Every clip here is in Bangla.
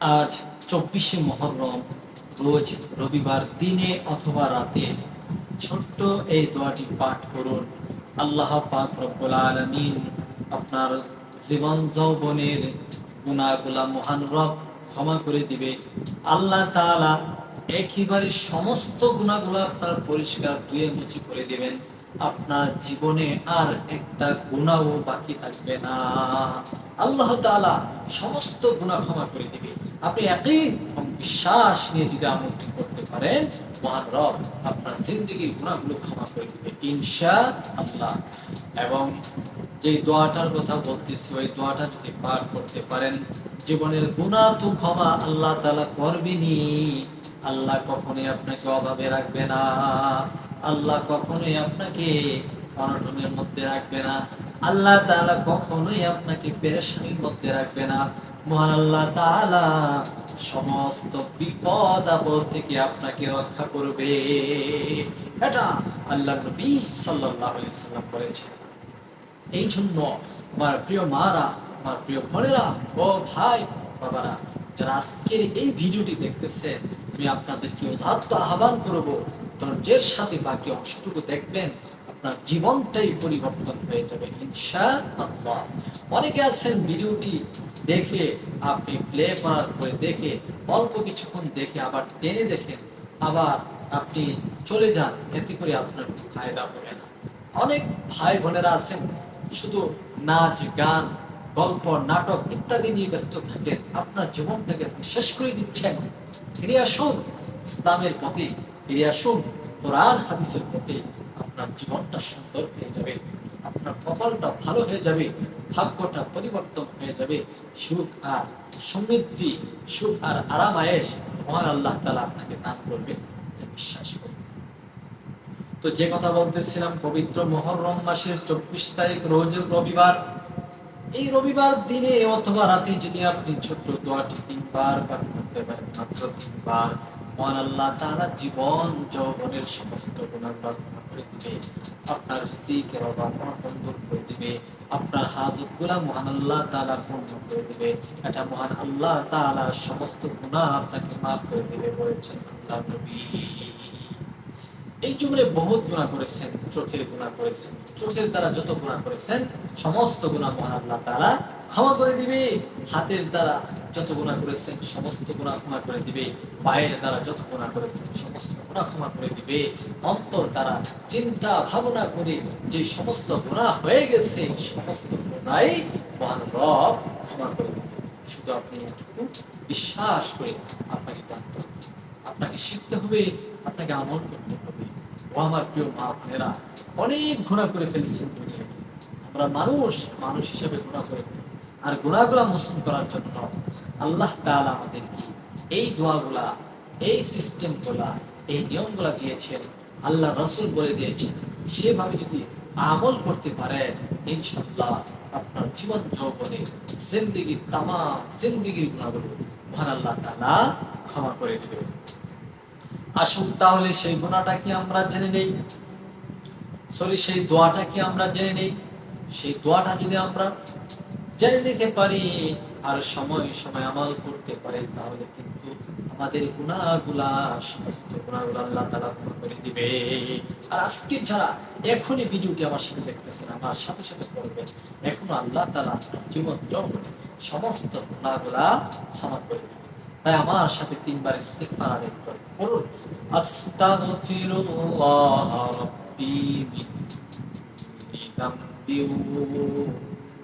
আজ চব্বিশে মহরম, রোজ রবিবার দিনে অথবা রাতে। ছোট্ট এই দোয়াটি পাঠ করুন। আল্লাহ পাক রব্বুল আলমিন আপনার জীবন যৌবনের গুণাগুলা মহান রব ক্ষমা করে দিবে। আল্লাহ তাআলা একেবারে সমস্ত গুণাগুলা আপনার পরিষ্কার ধুয়ে মুছি করে দিবেন। আপনার জীবনে আর একটা গুণাও বাকি থাকবে না। আল্লাহ তাআলা সমস্ত গুণা ক্ষমা করে দিবে। আপনি একই বিশ্বাস নিয়ে যদি আমলটি করতে পারেন মহান রব আপনার জিন্দগির গুণাগুলো ক্ষমা করে দিবে ইনশা আল্লাহ এবং যে দোয়াটার কথা বলতেছি, ওই দোয়াটা যদি পার করতে পারেন, জীবনের গুণা তো ক্ষমা আল্লাহ তাআলা করবেনি আল্লাহ কখনোই আপনাকে অভাবে রাখবে না। আল্লাহ কখনোই আপনাকে অনটনের মধ্যে রাখবে না। আল্লাহ তাআলা কখনোই আপনাকে পেরেশানির মধ্যে রাখবে না। মহান আল্লাহ তাআলা সমস্ত বিপদ আপদ থেকে আপনাকে রক্ষা করবে। এটা আল্লাহ নবী আলাইহি সাল্লাম বলেছেন। এই জন্য আমার প্রিয় মারা, আমার প্রিয় বোনেরা, ও ভাই, বাবারা, যারা আজকের এই ভিডিওটি দেখতেছেন, আমি আপনাদেরকে উদাত্ত আহ্বান করব ধৈর্যের সাথে বাকি অংশটুকু দেখবেন, আপনার জীবনটাই পরিবর্তন হয়ে যাবে ইনশা আল্লাহ অনেকে আছেন ভিডিওটি দেখে আপনি প্লে করার পরে দেখে, অল্প কিছুক্ষণ দেখে আবার টেনে দেখেন আবার আপনি চলে যান, এতে করে আপনার ফায়দা হবে না। অনেক ভাই বোনেরা আছেন, শুধু নাচ, গান, গল্প, নাটক ইত্যাদি নিয়ে ব্যস্ত থাকেন, আপনার জীবনটাকে আপনি শেষ করে দিচ্ছেন। ফিরে আসুন ইসলামের প্রতি ফিরে আসুন। কোরআন হাদিসের প্রতি আপনার জীবনটা সুন্দর হয়ে যাবে। আপনার কপালটা ভালো হয়ে যাবে। ভাগ্যটা পরিবর্তন হয়ে যাবে। সুখ আর সমৃদ্ধি, সুখ আর আরাম আয়েস মহান আল্লাহ তালা আপনাকে দান করবে বিশ্বাস করুন তো যে কথা বলতেছিলাম, পবিত্র মহরম মাসের চব্বিশ তারিখ, রোজ রবিবার। এই রবিবার দিনে অথবা রাতে যদি আপনি ছোট্ট দোয়াটি তিনবার পাঠ করতে পারেন, মাত্র তিনবার মহান আল্লাহ তাআলা জীবন যৌবনের সমস্ত গুণাগুলো করে দিবে, আপনার দূর করে দিবে, আপনার হাজতগুলা মহান আল্লাহ তাআলা পূর্ণ করে দিবে, এটা মহান আল্লাহ তাআলা সমস্ত গুনাহ আপনাকে মাফ করে দিবে বলেছেন আল্লাহ নবী। এই জীবনে বহুত গুণা করেছেন, চোখের গুণা করেছেন, চোখের দ্বারা যত গুণা করেছেন, সমস্ত গুণা মহান আল্লাহ তারা ক্ষমা করে দিবে। হাতের দ্বারা যত গুণা করেছেন, সমস্ত গুণা ক্ষমা করে দিবে। পায়ের দ্বারা যত গুণা করেছেন, সমস্ত গুণা ক্ষমা করে দিবে। অন্তর দ্বারা চিন্তা ভাবনা করে যে সমস্ত গুণা হয়ে গেছে, সমস্ত গুণাই মহান রব ক্ষমা করে দিবে শুধু আপনি এটুকু বিশ্বাস করে আপনাকে জানতে হবে। আপনাকে শিখতে হবে, আপনাকে আমল করতে হবে। ও আমার প্রিয় মা বোনেরা, অনেক ঘোরা করে ফেলছেন দুনিয়াতে। আমরা মানুষ মানুষ হিসেবে ঘোরা করে ফেলি আর গুণাগুলা মুসলিম করার জন্য আল্লাহ তাআলা আমাদেরকে এই দোয়াগুলা, এই সিস্টেমগুলা, এই নিয়মগুলা দিয়েছেন আল্লাহ রসুল বলে দিয়েছেন। সেভাবে যদি আমল করতে পারেন ইনশাল্লাহ আপনার জীবন যৌবনে জিন্দিগির তামাম জিন্দিগির গুণাগুলো মহান আল্লাহ তাআলা ক্ষমা করে দেবে আসুন তাহলে সেই গুণাটা কি আমরা জেনে নেই? সরি, সেই দোয়াটা কি আমরা জেনে নেই? সেই দোয়াটা যদি আমরা জেনে নিতে পারি আর সময় সময় আমাল করতে পারি, তাহলে কিন্তু আমাদের গুণাগুলা, সমস্ত গুণাগুলা আল্লাহ তালা করে দিবে। আর আজকে যারা এখনই ভিডিওটি আমার সাথে দেখতেছেন, আমার সাথে সাথে করবেন এখনও আল্লাহ তালা আপনার জীবন যৌবনে সমস্ত গুণাগুলা ক্ষমা করে দিবে। তাই আমার সাথে তিনবার ইস্তেগফার আদায় করে পড়ুন। আস্তাগফিরুল্লাহ রাব্বি মিন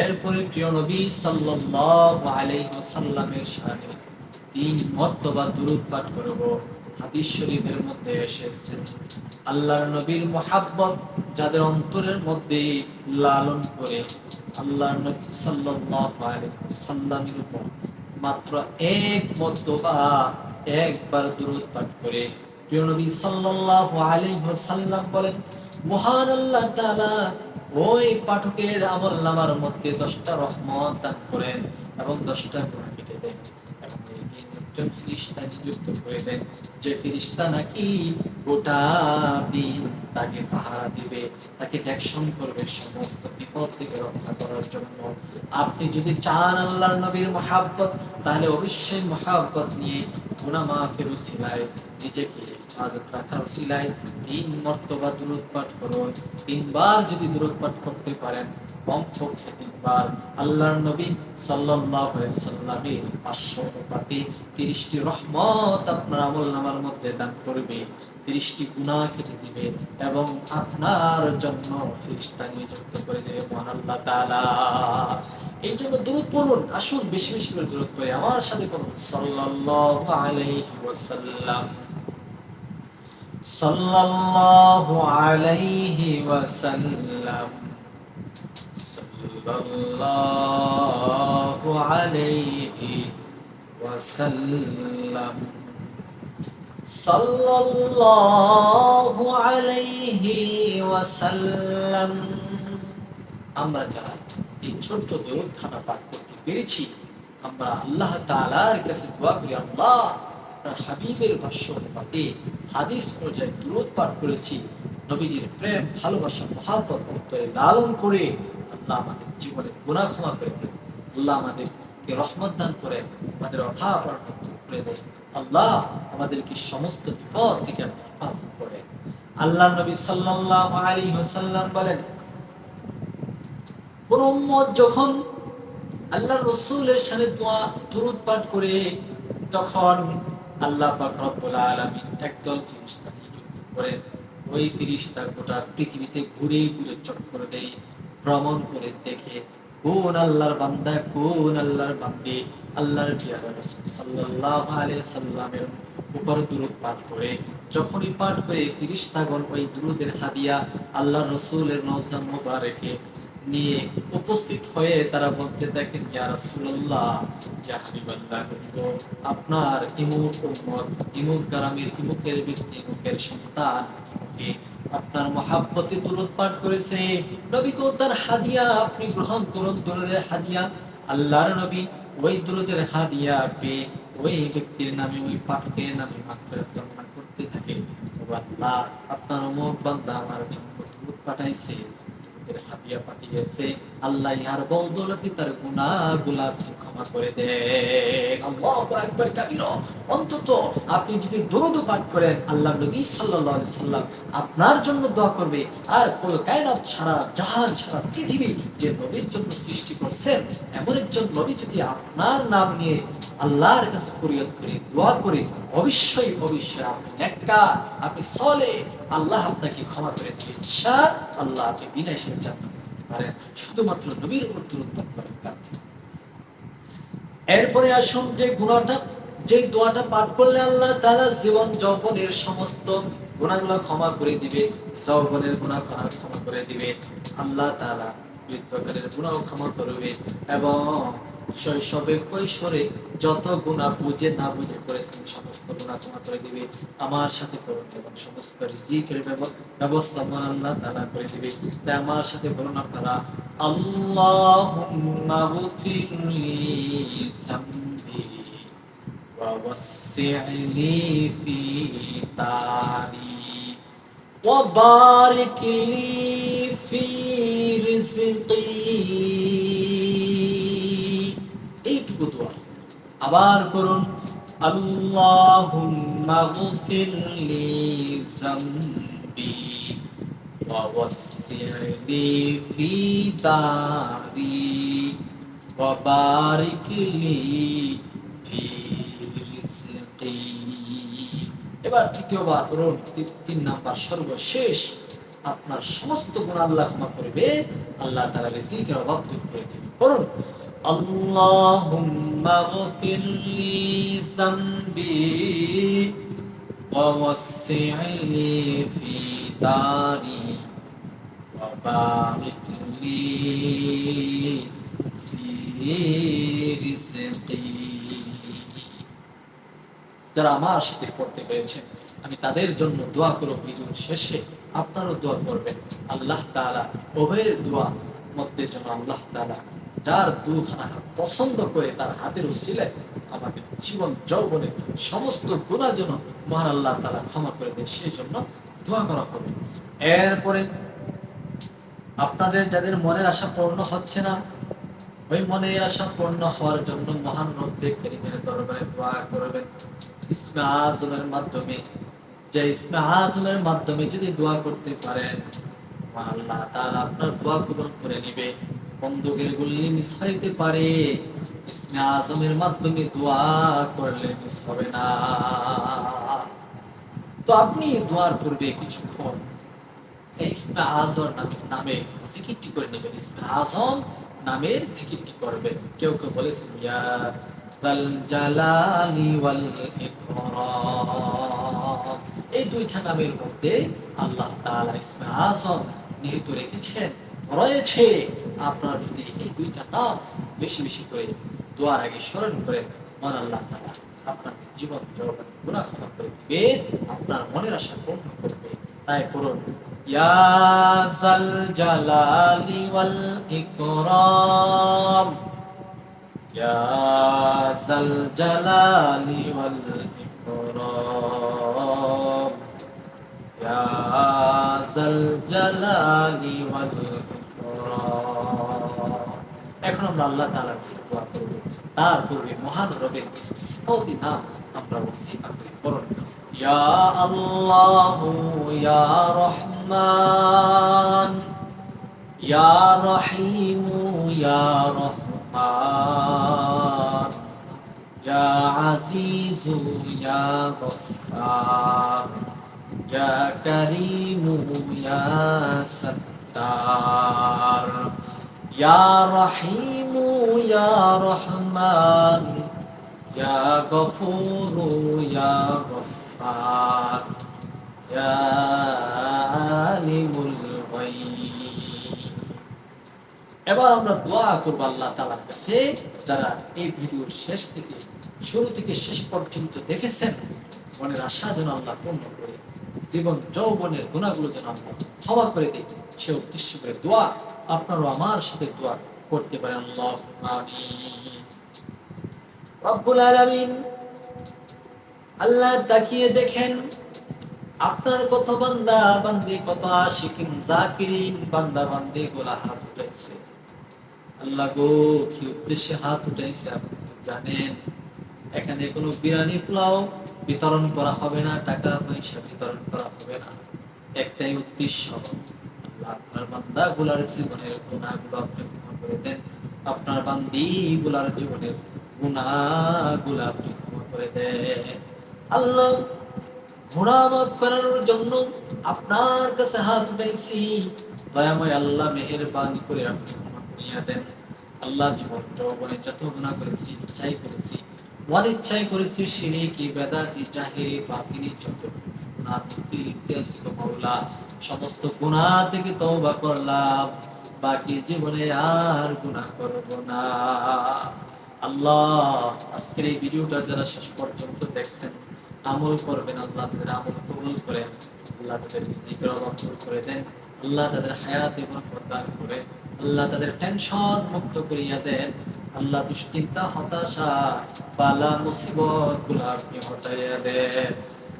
এরপরে প্রিয় নবী সাল্লাল্লাহু আলাইহি ওয়াসাল্লামের শানে তিন মর্তবা দুরূদ পাঠ করব। হাদিস শরীফের মধ্যে এসেছে, আল্লাহর নবীর মোহাব্বত যাদের অন্তরের মধ্যে লালন করে আল্লাহর নবী সাল্লাল্লাহু আলাইহি সাল্লামের উপর মাত্র এক মর্তবা একবার দূরত পাঠ করে প্রিয় নবী সাল্লাল্লাহু আলাইহি ওয়াসাল্লাম বলেন, মহান আল্লাহ তাআলা ওই পাঠকের আমল নামার মধ্যে দশটা রহমত দান করেন এবং দশটা গুণ মিটে দেন। একজন ফিরিস্তা নিযুক্ত করে দেন যে ফিরিস্তা নাকি গোটা দিন তাকে পাহারা দিবে, তাকে ট্যাকশন করবে সমস্ত বিপদ থেকে রক্ষা করার জন্য। আপনি যদি চান আল্লাহর নবীর মহাব্বত, তাহলে অবশ্যই মহাব্বত নিয়ে গুনাহ মাফের উসিলায়, নিজেকে হেফাজত রাখার উসিলায় তিন মর্তবা দূরত পাঠ করুন। তিনবার যদি দূরত পাঠ করতে পারেন কমপক্ষে তিনবার আল্লাহর নবী সাল্লামের পাঁচশো অনুপাতে তিরিশটি রহমত আপনার আমল নামার মধ্যে দান করবে, তিরিশটি গুণা কেটে দিবে এবং আপনার জন্য ফিরিস্তা নিযুক্ত করে দেবে মহান আল্লাহ তাআলা। এই জন্য দূরত পড়ুন, আসুন, বেশি বেশি করে দূরত পড়ে, আমার সাথে পড়ুন। সাল্লাল্লাহু আলাইহি ওয়াসাল্লাম। সাল্লাল্লাহু আলাইহি ওয়াসাল্লাম। সাল্লাল্লাহু আলাইহি ওয়াসাল্লাম। সাল্লাল্লাহু আলাইহি ওয়াসাল্লাম। আমরা যারা এই ছোট্ট দরুদ খানা পাঠ করতে পেরেছি, আমরা আল্লাহ তাআলার কাছে দোয়া করি, আল্লাহ হাবিবের ভাষ্য অনুপাতে হাদিস অনুযায়ী দরুদ পাঠ করেছি। নবীজির প্রেম, ভালোবাসা, মহাব্বত, অন্তরে লালন করে আল্লাহ আমাদের জীবনে গুনাহ ক্ষমা করে দেন। আল্লাহ আমাদেরকে রহমত দান করে, আমাদের অভাব করে দেন। আল্লাহ আমাদেরকে সমস্ত বিপদ থেকে হেফাজত করেন আল্লাহ নবী আলাইহি ওয়াসাল্লাম বলেন যখন আল্লাহ রসুলের সাথে দোয়া, দুরুদ পাঠ করে, তখন আল্লাহ পাক রব্বুল আলামিন একদল ফেরেশতা নিযুক্ত করেন ওই ফেরেশতা গোটা পৃথিবীতে ঘুরে ঘুরে চক্কর দেয়। ভ্রমণ করে দেখে, কোন আল্লাহর বান্দা, কোন আল্লাহর বান্দি, আল্লাহর সাল্লাল্লাহু আলাইহি সাল্লামের উপর দুরূদ পাঠ করে। যখনই পাঠ করে ফিরিস্তাগণ ওই দুরুদের হাদিয়া আল্লাহ রসুলের নওজান মোবারকে নিয়ে উপস্থিত হয়ে তারা বলতে দেখেন আপনার ইমুক ইমুক গ্রামের, ইমুকের ব্যক্তি, ইমুকের সন্তান আপনার মহাব্বতে তুরত পাঠ করেছে। নবী কো তার হাদিয়া আপনি গ্রহণ করুন, দূরের হাদিয়া। আল্লাহর নবী ওই দূরতের হাদিয়া পেয়ে ওই ব্যক্তির নামে ওই পাঠকের নামে মাগফিরাত করতে থাকে। আল্লাহ, আপনার অমুক বান্দা আমার জন্য পাঠাইছে হাদিয়া পাঠিয়েছে। আল্লাহ ইহার বদৌলতে তার গুনাহগুলা আপনি ক্ষমা করে দেন। অন্তত আপনি যদি দরুদ পাঠ করেন আল্লাহ নবী আলাইহি সাল্লাম আপনার জন্য দোয়া করবে। আর পুরো কায়নাত সারা জাহান, সারা পৃথিবী যে নবীর জন্য সৃষ্টি করছেন, এমন একজন নবী যদি আপনার নাম নিয়ে আল্লাহর কাছে ফরিয়াদ করে, দোয়া করে, অবশ্যই অবশ্যই আপনি নেককার, আপনি সলে আল্লাহ আপনাকে ক্ষমা করে দেবেন ইনশা আল্লাহ আপনি বিনা হিসেবে যেতে পারেন শুধুমাত্র নবীর। এরপরে আসুন যে গুণাটা যে দোয়াটা পাঠ করলে আল্লাহ তারা জীবন যৌবনের সমস্ত গুণাগুলো ক্ষমা করে দিবে, যৌবনের গুণা ক্ষমা করে দিবে, আল্লাহ তারা বৃত্তকালের গুণাও ক্ষমা করবে এবং শৈশবে কৈশোরে যত গুণা বুঝে না বুঝে করেছেন সমস্ত গুণা ক্ষমা করে দিবে আমার সাথে করুন এবং সমস্ত রিজিকের ব্যব- ব্যবস্থা আমার আল্লাহ তাআলা করে দিবে তাই আমার সাথে বলুন আপনারা اللهم اغفر لي ذنبي ووسع لي في داري وبارك لي في رزقي আবার করুন ফি ফি এবার তৃতীয়বার করুন তিন নাম্বার সর্বশেষ। আপনার সমস্ত গুণ আল্লাহ ক্ষমা করবে, আল্লাহ তাআলা কেউ অভাব দূর করে দেবে করুন اللهم اغفر لي ذنبي ووسع لي في داري وبارك لي في رزقي যারা আমার সাথে পড়তে পেরেছেন আমি তাদের জন্য দোয়া করব ভিডিওর শেষে আপনারও দোয়া করবেন আল্লাহ তাআলা উভয়ের দোয়া মধ্যে যেন আল্লাহ তাআলা যার দুখানা পছন্দ করে তার হাতের উসিলায় আমাদের জীবন, যৌবনে সমস্ত গুণা যেন মহান আল্লাহ তাআলা ক্ষমা করে দেন সেই জন্য দোয়া করা হবে। এরপরে আপনাদের যাদের মনের আশা পূর্ণ হচ্ছে না, ওই মনের আশা পূর্ণ হওয়ার জন্য মহান রব্বে করিমের দরবারে দোয়া করবেন। ইসমে আজমের মাধ্যমে, যে ইসমে আজমের মাধ্যমে যদি দোয়া করতে পারেন আল্লাহ তাআলা আপনার দোয়া কবুল করে নেবে। বন্দুকের গুল্লি মিস হইতে পারে। ইসমে আজমের মাধ্যমে দোয়া করলে মিস হবে না। তো আপনি দোয়ার পূর্বে কিছুক্ষণ ইসমে আজর নামে জিকিরটি করে নেবেন। ইসমে আজম নামের জিকিরটি করবেন। কেউ কেউ বলেছেন, ইয়া জালালি ওয়াল এই দুইটা নামের মধ্যে আল্লাহ তাআলা ইসমে আজম নিহিত রেখেছেন। রয়েছে। আপনারা যদি এই দুইটা নাম বেশি বেশি করে দোয়ার আগে স্মরণ করেন মন আল্লাহ তাআলা আপনাকে জীবন জগৎ গুনাহ ক্ষমা করে দিবে, আপনার মনের আশা পূর্ণ করবে। তাই জালালি ওয়াল ইকরাম। ইয়া জাল জালালি ওয়াল ইকরাম। ইয়া জাল জালালি ওয়াল ইকরাম এখন আমরা আল্লাহ তাআলার কাছে দোয়া করব। তার মহান রবের কিছু নাম আমরা ওসিফা করে ইয়া আল্লাহ ইয়া রহমান, ইয়া রহিম ইয়া রহমান, ইয়া আজিজ ইয়া ইয়া করিম ইয়া সত্তার ইয়া রহিম ইয়া রহমান ইয়া গফুর ইয়া গফফার ইয়া আলিমুল এবার আমরা দোয়া করব আল্লাহ তাআলার কাছে। যারা এই ভিডিওর শেষ থেকে, শুরু থেকে শেষ পর্যন্ত দেখেছেন, মনের আশা যেন আল্লাহ পূর্ণ করে জীবন যৌবনের গুণাগুলো যেন আল্লাহ ক্ষমা করে দেয় সে উদ্দেশ্য করে দোয়া আপনারও আমার সাথে দোয়া করতে পারেন। আল্লাহ তাকিয়ে দেখেন আপনার কত বান্দা, বান্দি কত আশিকিন, জাকিরিন, বান্দা বান্দি গোলা হাত উঠাইছে। আল্লাহ গো, কি উদ্দেশ্যে হাত উঠাইছে আপনি জানেন? এখানে কোনো বিরিয়ানি পোলাও বিতরণ করা হবে না, টাকা পয়সা বিতরণ করা হবে না। একটাই উদ্দেশ্য আপনার বান্দা গুলার জীবনের আপনি ক্ষমা করে দেন। আপনার বান্দি গুলার জীবনের আপনি ক্ষমা করে দেন। আল্লাহ ঘোড়া মাফ জন্য আপনার কাছে হাত উঠাইছি। দয়াময় আল্লাহ মেহেরবানি করে আপনি ক্ষমা করিয়া দেন। আল্লাহ জীবন যৌবনে যত গুণা করেছি, ইচ্ছাই করেছি অনিচ্ছাই করেছি শিরিকি বেদাতি জাহিরি বাতিনি যত মধ্যে লিপ্তে আছি মাওলা, সমস্ত গুনাহ থেকে তওবা করলাম। বাকি জীবনে আর গুনাহ করব না। আল্লাহ, আজকের এই ভিডিওটা যারা শেষ পর্যন্ত দেখছেন, আমল করবেন, আল্লাহ তাদের আমল কবুল করেন। আল্লাহ তাদের জিকির অবন্তর করে দেন। আল্লাহ তাদের হায়াত এবং প্রদান করে আল্লাহ তাদের টেনশন মুক্ত করিয়া দেন। আল্লাহ দুশ্চিন্তা, হতাশা, বালা, মুসিবতগুলা আপনি হটাইয়া দেন।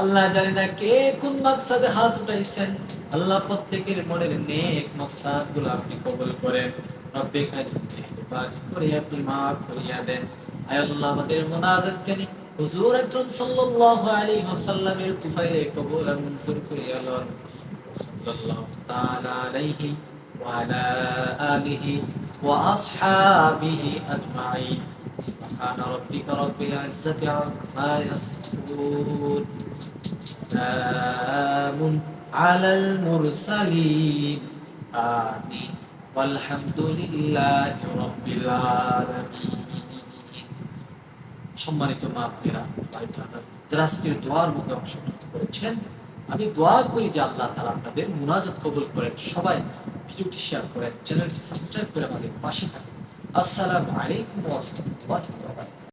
আল্লাহ জানি না কে কোন মাকসাদে হাত উঠাইছেন। আল্লাহ প্রত্যেকের মনের নেক মাকসাদগুলো আপনি কবুল করেন। রব্বে মেহেরবানি করে আপনি মাফ করিয়া দেন। আয় আল্লাহ আমাদের মোনাজাত কানি হুজুর আকরাম সাল্লাল্লাহু আলাইহি ওয়াসাল্লামের তুফাইলে কবুল আর মঞ্জুর করিয়া লন। সাল্লাল্লাহু তাআলা আলাইহি ওয়া আলা আলিহি ওয়া আসহাবিহি আজমাইন سبحان ربك رب العزة عما يصفون سلام على المرسلين آمين والحمد لله رب العالمين সম্মানিত মা বোনেরা ভাই ব্রাদার যারা আজকের দোয়ার মধ্যে অংশগ্রহণ করেছেন আমি দোয়া করি যে আল্লাহ তালা আপনাদের মুনাজাত কবুল করেন, সবাই ভিডিওটি শেয়ার করেন চ্যানেলটি সাবস্ক্রাইব করে আমাদের পাশে থাকুন। আসসালামু আলাইকুম ওয়া রাহমাতুল্লাহি ওয়া